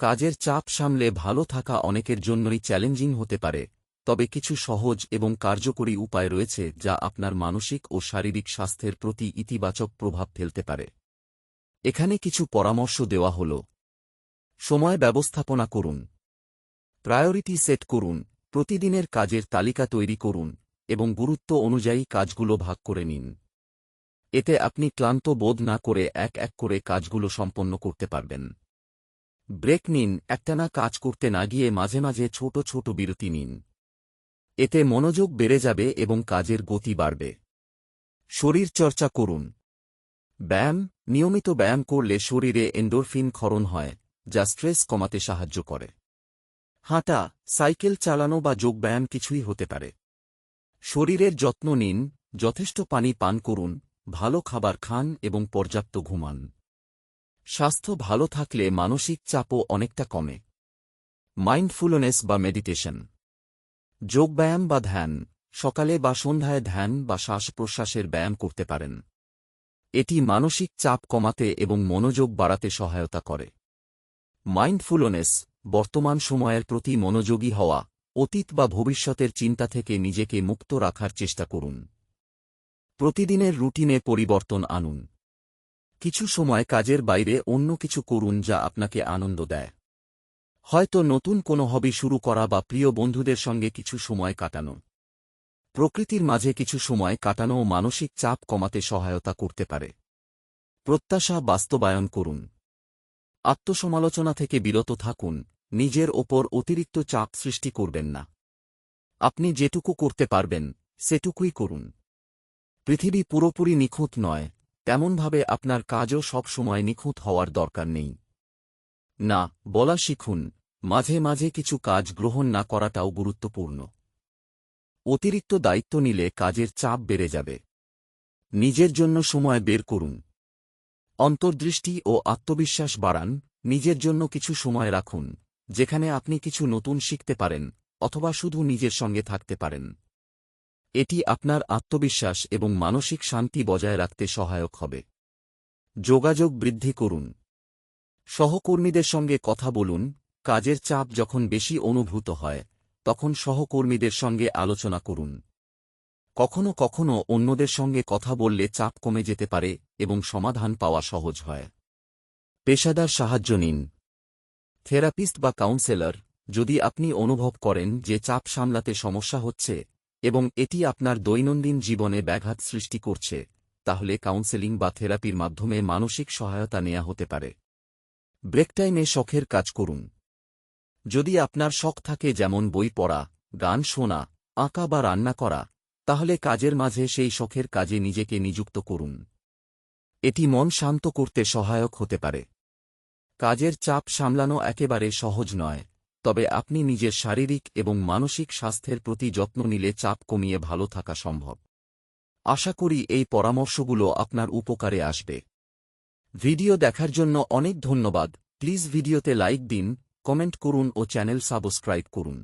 কাজের চাপ সামলে ভালো থাকা অনেকের জন্যই চ্যালেঞ্জিং হতে পারে, তবে কিছু সহজ এবং কার্যকরী উপায় রয়েছে যা আপনার মানসিক ও শারীরিক স্বাস্থ্যের প্রতি ইতিবাচক প্রভাব ফেলতে পারে। এখানে কিছু পরামর্শ দেওয়া হল। সময় ব্যবস্থাপনা করুন। প্রায়োরিটি সেট করুন, প্রতিদিনের কাজের তালিকা তৈরি করুন, এবং গুরুত্ব অনুযায়ী কাজগুলো ভাগ করে নিন। এতে আপনি ক্লান্ত বোধ না করে এক এক করে কাজগুলো সম্পন্ন করতে পারবেন। ব্রেক নিন, একটানা কাজ করতে না গিয়ে মাঝে মাঝে ছোট ছোট বিরতি নিন। এতে মনোযোগ বেড়ে যাবে এবং কাজের গতি বাড়বে। শরীর চর্চা করুন। ব্যায়াম, নিয়মিত ব্যায়াম করলে শরীরে এন্ডোরফিন ক্ষরণ হয়, যা স্ট্রেস কমাতে সাহায্য করে। হাঁটা, সাইকেল চালানো বা যোগব্যায়াম কিছুই হতে পারে। শরীরের যত্ন নিন, যথেষ্ট পানি পান করুন, ভালো খাবার খান এবং পর্যাপ্ত ঘুমান। স্বাস্থ্য ভালো থাকলে মানসিক চাপও অনেকটা কমে। মাইন্ডফুলনেস বা মেডিটেশন যোগব্যায়াম বা ধ্যান। সকালে বা সন্ধ্যায় ধ্যান বা শ্বাস প্রশ্বাসের ব্যায়াম করতে পারেন। এটি মানসিক চাপ কমাতে এবং মনোযোগ বাড়াতে সহায়তা করে। মাইন্ডফুলনেস বর্তমান সময়ের প্রতি মনোযোগী হওয়া, অতীত বা ভবিষ্যতের চিন্তা থেকে নিজেকে মুক্ত রাখার চেষ্টা করুন। প্রতিদিনের রুটিনে পরিবর্তন আনুন। কিছু সময় কাজের বাইরে অন্য কিছু করুন যা আপনাকে আনন্দ দেয়। হয়তো নতুন কোনো হবি শুরু করা বা প্রিয় বন্ধুদের সঙ্গে কিছু সময় কাটানো। প্রকৃতির মাঝে কিছু সময় কাটানোও মানসিক চাপ কমাতে সহায়তা করতে পারে। প্রত্যাশা বাস্তবায়ন করুন। আত্মসমালোচনা থেকে বিরত থাকুন। নিজের ওপর অতিরিক্ত চাপ সৃষ্টি করবেন না। আপনি যেটুকু করতে পারবেন, সেটুকুই করুন। পৃথিবী পুরোপুরি নিখুঁত নয় তেমনভাবে আপনার কাজও সব সময় নিখুঁত হওয়ার দরকার নেই। না, বলা শিখুন, মাঝে মাঝে কিছু কাজ গ্রহণ না করাটাও গুরুত্বপূর্ণ। অতিরিক্ত দায়িত্ব নিলে কাজের চাপ বেড়ে যাবে। নিজের জন্য সময় বের করুন। অন্তর্দৃষ্টি ও আত্মবিশ্বাস বাড়ান, নিজের জন্য কিছু সময় রাখুন, যেখানে আপনি কিছু নতুন শিখতে পারেন, অথবা শুধু নিজের সঙ্গে থাকতে পারেন। এটি আপনার আত্মবিশ্বাস এবং মানসিক শান্তি বজায় রাখতে সহায়ক হবে। যোগাযোগ বৃদ্ধি করুন। সহকর্মীদের সঙ্গে কথা বলুন। কাজের চাপ যখন বেশি অনুভূত হয়, তখন সহকর্মীদের সঙ্গে আলোচনা করুন। কখনো কখনো অন্যদের সঙ্গে কথা বললে চাপ কমে যেতে পারে এবং সমাধান পাওয়া সহজ হয়। পেশাদার সাহায্য নিন। থেরাপিস্ট বা কাউন্সেলর যদি আপনি অনুভব করেন যে চাপ সামলাতে সমস্যা হচ্ছে এবং এটি আপনার দৈনন্দিন জীবনে ব্যাঘাত সৃষ্টি করছে, তাহলে কাউন্সেলিং বা থেরাপির মাধ্যমে মানসিক সহায়তা নেওয়া হতে পারে। ব্রেক টাইমে শখের কাজ করুন। যদি আপনার শখ থাকে যেমন বই পড়া, গান শোনা, আঁকা বা রান্না করা, তাহলে কাজের মাঝে সেই শখের কাজে নিজেকে নিযুক্ত করুন। এটি মন শান্ত করতে সহায়ক হতে পারে। কাজের চাপ সামলানো একেবারে সহজ নয়। তবে আপনি নিজের শারীরিক এবং মানসিক স্বাস্থ্যের প্রতি যত্ন নিলে চাপ কমিয়ে ভালো থাকা সম্ভব। আশা করি এই পরামর্শগুলো আপনার উপকারে আসবে। ভিডিও দেখার জন্য অনেক ধন্যবাদ। প্লিজ ভিডিওতে লাইক দিন, কমেন্ট করুন ও চ্যানেল সাবস্ক্রাইব করুন।